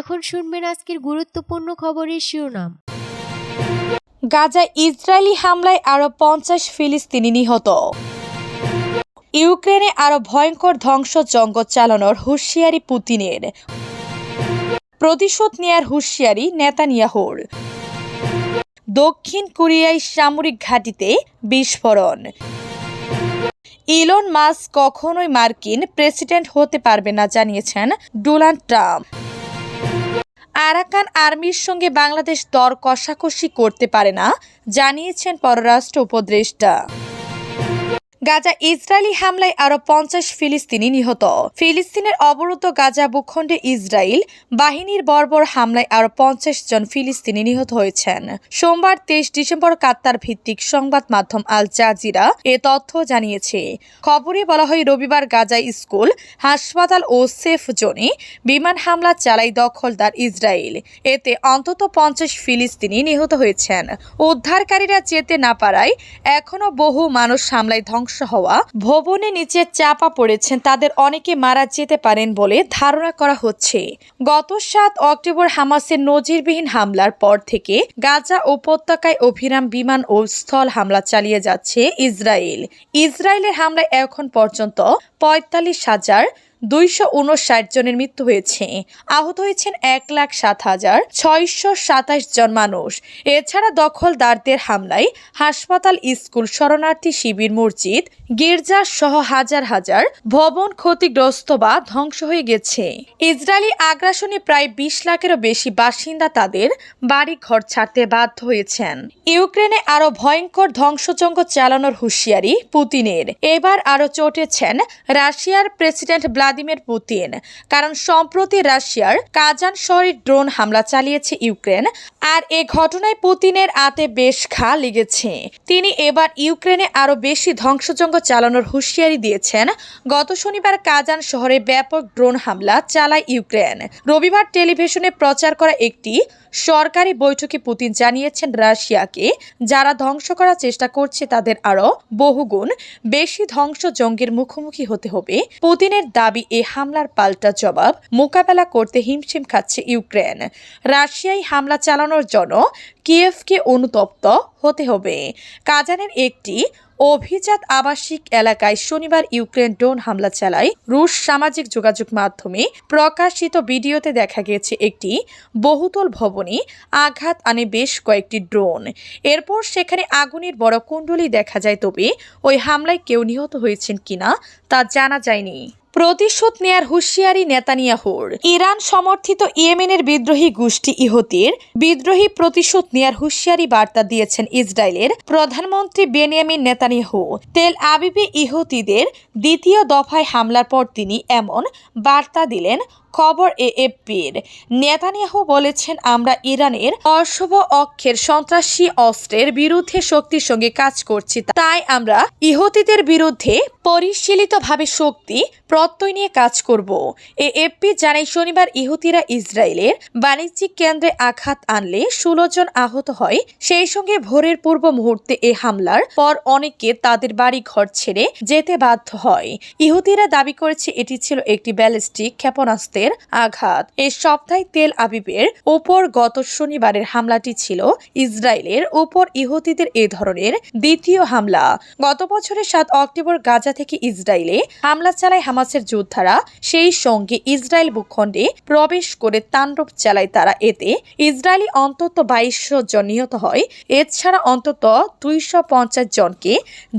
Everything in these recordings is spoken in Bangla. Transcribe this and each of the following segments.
এখন শুনবেন আজকের গুরুত্বপূর্ণ খবরের শিরোনাম। গাজা ইসরায়েলি হামলায় আরও পঞ্চাশ ফিলিস্তিনি নিহত। ইউক্রেনে আরও ভয়ঙ্কর ধ্বংসযজ্ঞ চালানোর হুঁশিয়ারি পুতিনের। প্রতিশোধ নেয়ার হুঁশিয়ারি নেতানিয়াহুর। দক্ষিণ কোরিয়ায় সামরিক ঘাঁটিতে বিস্ফোরণ। ইলন মাস্ক কখনোই মার্কিন প্রেসিডেন্ট হতে পারবে না, জানিয়েছেন ডোনাল্ড ট্রাম্প। আরাকান আর্মির সঙ্গে বাংলাদেশ দর কষাকষি করতে পারে না জানিয়েছেন পররাষ্ট্র উপদেষ্টা। গাজা ইসরায়েলি হামলায় আরও পঞ্চাশ ফিলিস্তিনি নিহত। ফিলিস্তিনের অবরুদ্ধ গাজা ভূখণ্ডে ইসরায়েল বাহিনীর বর্বর হামলায় আরও পঞ্চাশ জন ফিলিস্তিনি নিহত হয়েছেন। সোমবার তেইশ ডিসেম্বর কাত্তার ভিত্তিক সংবাদ মাধ্যম আল জাজিরা এ তথ্য জানিয়েছে। খবরে বলা হয়, রবিবার গাজা স্কুল, হাসপাতাল ও সেফ জোনে বিমান হামলা চালায় দখলদার ইসরায়েল। এতে অন্তত পঞ্চাশ ফিলিস্তিনি নিহত হয়েছেন। উদ্ধারকারীরা যেতে না পারায় এখনও বহু মানুষ হামলায় ধ্বংস হওয়া। ভবনে নিচে চাপা পড়েছেন, তাদের অনেকে মারা যেতে পারেন বলে ধারণা করা হচ্ছে। গত সাত অক্টোবর হামাসের নজিরবিহীন হামলার পর থেকে গাজা উপত্যকায় অভিরাম বিমান ও স্থল হামলা চালিয়ে যাচ্ছে ইসরায়েল। ইসরায়েলের হামলায় এখন পর্যন্ত পঁয়তাল্লিশ হাজার দুইশো উনষাট জনের মৃত্যু হয়েছে। আহত হয়েছেন এক লাখ সাত হাজার ছয়শো সাতাশ জন মানুষ। এছাড়া দখলদারদের হামলায় হাসপাতাল, স্কুল, শরণার্থী শিবির, মসজিদ, গির্জা সহ হাজার হাজার ভবন ক্ষতিগ্রস্ত বা ধ্বংস হয়ে গেছে। ইসরায়েলি আগ্রাসনে প্রায় বিশ লাখেরও বেশি বাসিন্দা তাদের বাড়ি ঘর ছাড়তে বাধ্য হয়েছেন। ইউক্রেনে আরও ভয়ঙ্কর ধ্বংসযজ্ঞ চালানোর হুঁশিয়ারি পুতিনের। এবার আরও চটেছেন রাশিয়ার প্রেসিডেন্ট ভ্লাদিমির পুতিন। কারণ সম্প্রতি রাশিয়ার কাজান শহরে ড্রোন হামলা চালিয়েছে ইউক্রেন, আর এ ঘটনায় পুতিনের আতে বেশ ঘা লেগেছে। তিনি এবার ইউক্রেনে আরও বেশি ধ্বংসযজ্ঞ চালানোর হুঁশিয়ারি দিয়েছেন। গত শনিবার কাজান শহরে ব্যাপক ড্রোন হামলা চালায় ইউক্রেন। রবিবার টেলিভিশনে প্রচার করা একটি সরকারি বৈঠকে পুতিন জানিয়েছেন রাশিয়াকে, যারা ধ্বংস করার চেষ্টা করছে তাদের আরও বহুগুণ বেশি ধ্বংসযজ্ঞের মুখোমুখি হতে হবে। পুতিনের দাবি এ হামলার পাল্টা জবাব মোকাবেলা করতে হিমশিম খাচ্ছে ইউক্রেন। রাশিয়ায় হামলা চালানোর জন্য কিয়েভকে অনুতপ্ত হতে হবে। কাজানের একটি অভিজাত আবাসিক এলাকায় শনিবার ইউক্রেন ড্রোন হামলা চালায় রুশ সামাজিক যোগাযোগ মাধ্যমে প্রকাশিত ভিডিওতে দেখা গেছে একটি বহুতল ভবনে আঘাত আনে বেশ কয়েকটি ড্রোন। এরপর সেখানে আগুনের বড় কুণ্ডলি দেখা যায়, তবে ওই হামলায় কেউ নিহত হয়েছেন কিনা তা জানা যায়নি। প্রতিশোধ নেয়ার হুঁশিয়ারি নেতানিয়াহুর। ইরান সমর্থিত ইয়েমেনের বিদ্রোহী গোষ্ঠী ইহতির বিদ্রোহী প্রতিশোধ নেয়ার হুঁশিয়ারি বার্তা দিয়েছেন ইসরায়েলের প্রধানমন্ত্রী বেনিয়ামিন নেতানিয়াহু। তেল আবিবে ইহতিদের দ্বিতীয় দফায় হামলার পর তিনি এমন বার্তা দিলেন খবর এএফপির। নেতানিয়াহু বলেছেন, আমরা ইরানের অশুভ অক্ষের সন্ত্রাসী অস্ত্রের বিরুদ্ধে শক্তির সঙ্গে কাজ করছি, তাই আমরা ইহুতিদের বিরুদ্ধে পরিশীলিতভাবে শক্তি প্রত্যয় নিয়ে কাজ করব। এএফপি জানায়, শনিবার ইহুতিরা ইসরায়েলের বাণিজ্যিক কেন্দ্রে আঘাত আনলে ষোলো জন আহত হয়। সেই সঙ্গে ভোরের পূর্ব মুহূর্তে এ হামলার পর অনেকে তাদের বাড়ি ঘর ছেড়ে যেতে বাধ্য হয়। ইহুতিরা দাবি করেছে, এটি ছিল একটি ব্যালিস্টিক ক্ষেপণাস্ত্রের আঘাত। এ সপ্তাহে তেল আবিবের ওপর গত শনিবারের হামলাটি ছিল ইসরায়েলের ওপর ইহুতিদের এ ধরনের দ্বিতীয় হামলা। গত বছরের সাত অক্টোবর গাজা থেকে ইসরায়েলে হামলা চালায় হামাসের যোদ্ধারা। সেই সঙ্গে ইসরায়েল ভূখণ্ডে প্রবেশ করে তাণ্ডব চালায় তারা। এতে ইসরায়েলি অন্তত বাইশশো জন নিহত হয়। এছাড়া অন্তত দুইশো পঞ্চাশ জনকে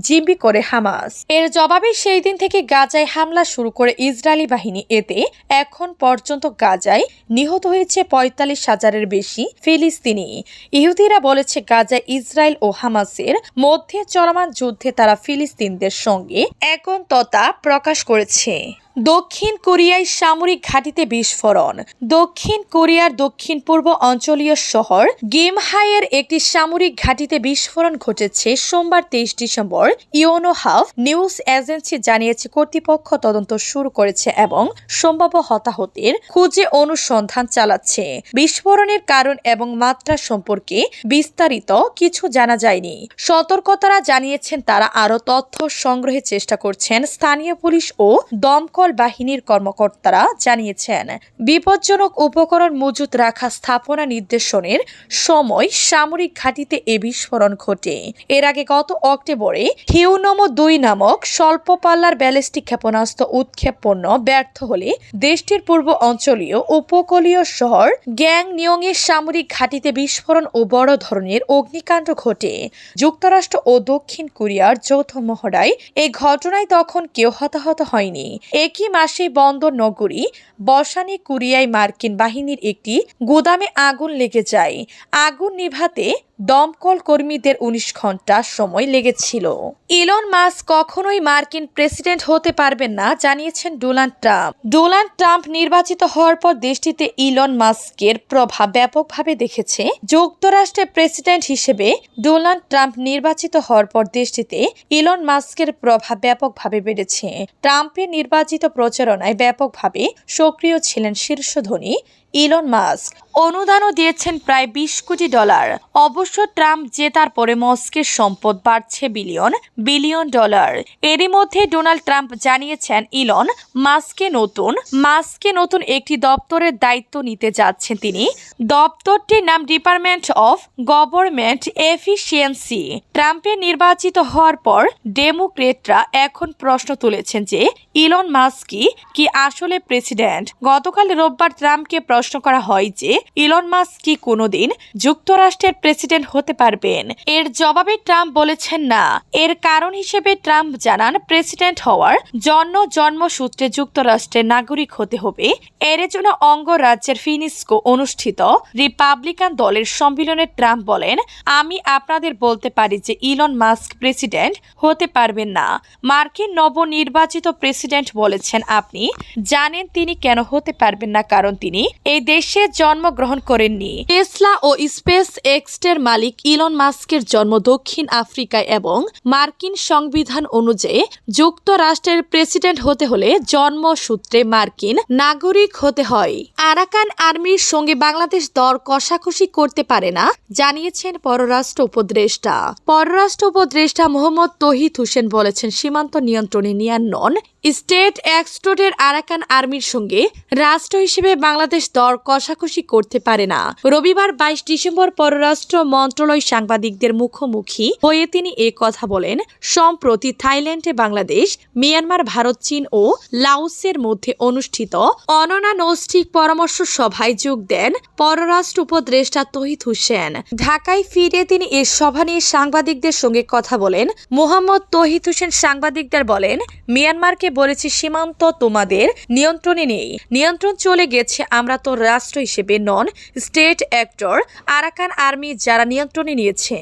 জিম্বি করে হামাস। এর জবাবে সেই দিন থেকে গাজায় হামলা শুরু করে ইসরায়েলি বাহিনী। এতে এখন পর্যন্ত গাজায় নিহত হয়েছে পঁয়তাল্লিশ হাজারের বেশি ফিলিস্তিনি। ইহুদিরা বলেছে গাজা ইসরায়েল ও হামাসের মধ্যে চলমান যুদ্ধে তারা ফিলিস্তিনদের সঙ্গে একন্ততা প্রকাশ করেছে। দক্ষিণ কোরিয়ায় সামরিক ঘাঁটিতে বিস্ফোরণ। দক্ষিণ কোরিয়ার দক্ষিণ পূর্ব অঞ্চলীয় শহর গেমহাইয়ের একটি সামরিক ঘাঁটিতে বিস্ফোরণ ঘটেছে সোমবার তেইশ December. Yonhap news agency জানিয়েছে, কর্তৃপক্ষ তদন্ত শুরু করেছে এবং সম্ভাব্য হতাহতের খুঁজে অনুসন্ধান চালাচ্ছে। বিস্ফোরণের কারণ এবং মাত্রা সম্পর্কে বিস্তারিত কিছু জানা যায়নি। সতর্কতারা জানিয়েছেন, তারা আরও তথ্য সংগ্রহের চেষ্টা করছেন। স্থানীয় পুলিশ ও দমকল উপকূল বাহিনীর কর্মকর্তারা জানিয়েছেন, বিপজ্জনক উপকরণ মজুত রাখা স্থাপনা নির্দেশনের সময় সামরিক ঘাঁটিতে এ বিস্ফোরণ ঘটে। এর আগে গত অক্টোবরে হিউনমো দুই নামক স্বল্প পাল্লার ব্যালিস্টিক ক্ষেপণাস্ত্র উৎক্ষেপণ ব্যর্থ হলে দেশটির পূর্ব অঞ্চলীয় উপকূলীয় শহর গ্যাং নিয়ংয়ের সামরিক ঘাঁটিতে বিস্ফোরণ ও বড় ধরনের অগ্নিকাণ্ড ঘটে। যুক্তরাষ্ট্র ও দক্ষিণ কোরিয়ার যৌথ মহড়ায় এই ঘটনায় তখন কেউ হতাহত হয়নি। একই মাসে বন্দর নগরী বসানি কুরিয়ায় মার্কিন বাহিনীর একটি গুদামে আগুন লেগে যায়। আগুন নিভাতে দমকল কর্মীদের উনিশ ঘণ্টা সময় লেগেছিল। ইলন মাস্ক কখনোই মার্কিন প্রেসিডেন্ট হতে পারবেন না, জানিয়েছেন ডোনাল্ড ট্রাম্প। ডোনাল্ড ট্রাম্প নির্বাচিত হওয়ার পর দেশটিতে ইলন মাস্কের প্রভাব ব্যাপকভাবে দেখেছে। যুক্তরাষ্ট্রের প্রেসিডেন্ট হিসেবে ডোনাল্ড ট্রাম্প নির্বাচিত হওয়ার পর দেশটিতে ইলন মাস্কের প্রভাব ব্যাপকভাবে বেড়েছে। ট্রাম্পের নির্বাচিত প্রচারণায় ব্যাপকভাবে সক্রিয় ছিলেন শীর্ষ ধনী ইলন মাস্ক। অনুদানও দিয়েছেন প্রায় বিশ কোটি ডলার। অবশ্য ট্রাম্প জেতার পরে মস্কের সম্পদ বাড়ছে বিলিয়ন বিলিয়ন ডলার। এরই মধ্যে ডোনাল্ড ট্রাম্প জানিয়েছেন ইলন মাস্কে নতুন মাস্কে নতুন একটি দপ্তরের দায়িত্ব নিতে যাচ্ছেন তিনি। দপ্তরটির নাম ডিপার্টমেন্ট অফ গভর্নমেন্ট এফিসিয়েন্সি। ট্রাম্পের নির্বাচিত হওয়ার পর ডেমোক্রেটরা এখন প্রশ্ন তুলেছেন যে, ইলন মাস্কি কি আসলে প্রেসিডেন্ট? গতকাল রোববার ট্রাম্পকে প্রশ্ন করা হয় যে, ইলন মাস্ক কি কোনোদিন যুক্তরাষ্ট্রের প্রেসিডেন্ট হতে পারবেন? এর জবাবে ট্রাম্প বলেছেন না। এর কারণ হিসেবে ট্রাম্প জানান প্রেসিডেন্ট হওয়ার জন্ম জন্মসূত্রে যুক্তরাষ্ট্রের নাগরিক হতে হবে। জন্য অঙ্গরাজ্যের ফিনিস্কো অনুষ্ঠিত রিপাবলিকান দলের সম্মেলনে ট্রাম্প বলেন, আমি আপনাদের বলতে পারি যে ইলন মাস্ক প্রেসিডেন্ট হতে পারবেন না। মার্কিন নবনির্বাচিত প্রেসিডেন্ট বলেছেন আপনি, জানেন তিনি কেন হতে পারবেন না কারণ তিনি এই দেশে জন্মগ্রহণ করেননি। টেসলা ও স্পেস এক্সটের মালিক ইলন মাস্কের জন্ম দক্ষিণ আফ্রিকায় এবং মার্কিন সংবিধান অনুযায়ী যুক্তরাষ্ট্রের প্রেসিডেন্ট হতে হলে জন্মসূত্রে মার্কিন নাগরিক হতে হয়। আরাকান আর্মির সঙ্গে বাংলাদেশ দর কষাকষি করতে পারে না, জানিয়েছেন পররাষ্ট্র উপদেষ্টা। পররাষ্ট্র উপদেষ্টা মোহাম্মদ তহিদ হোসেন বলেছেন, সীমান্ত নিয়ন্ত্রণে নিয়ান নন স্টেট এক্সট্রোডের আরাকান আর্মির সঙ্গে রাষ্ট্র হিসেবে বাংলাদেশ দর কষাকষি করতে পারে না। রবিবার বাইশ ডিসেম্বর পররাষ্ট্র মন্ত্রণালয় সাংবাদিকদের মুখোমুখি হয়ে তিনি এ কথা বলেন, সম্প্রতি থাইল্যান্ডে বাংলাদেশ, মিয়ানমার, ভারত, চীন ও লাওসের মধ্যে অনুষ্ঠিত অননানৈষ্ঠিক পরামর্শ সভায় যোগ দেন পররাষ্ট্র উপদেষ্টা তহিদ হোসেন। ঢাকায় ফিরে তিনি এ সভা নিয়ে সাংবাদিকদের সঙ্গে কথা বলেন। মোহাম্মদ তহিদ হোসেন সাংবাদিকদের বলেন, মিয়ানমারকে বলেছি সীমান্ত তোমাদের নিয়ন্ত্রণে নেই। নিয়ন্ত্রণ চলে গেছে, আমরা রাষ্ট্র হিসেবে non state actor Arakan Army যারা নিয়ন্ত্রণে নিয়েছে।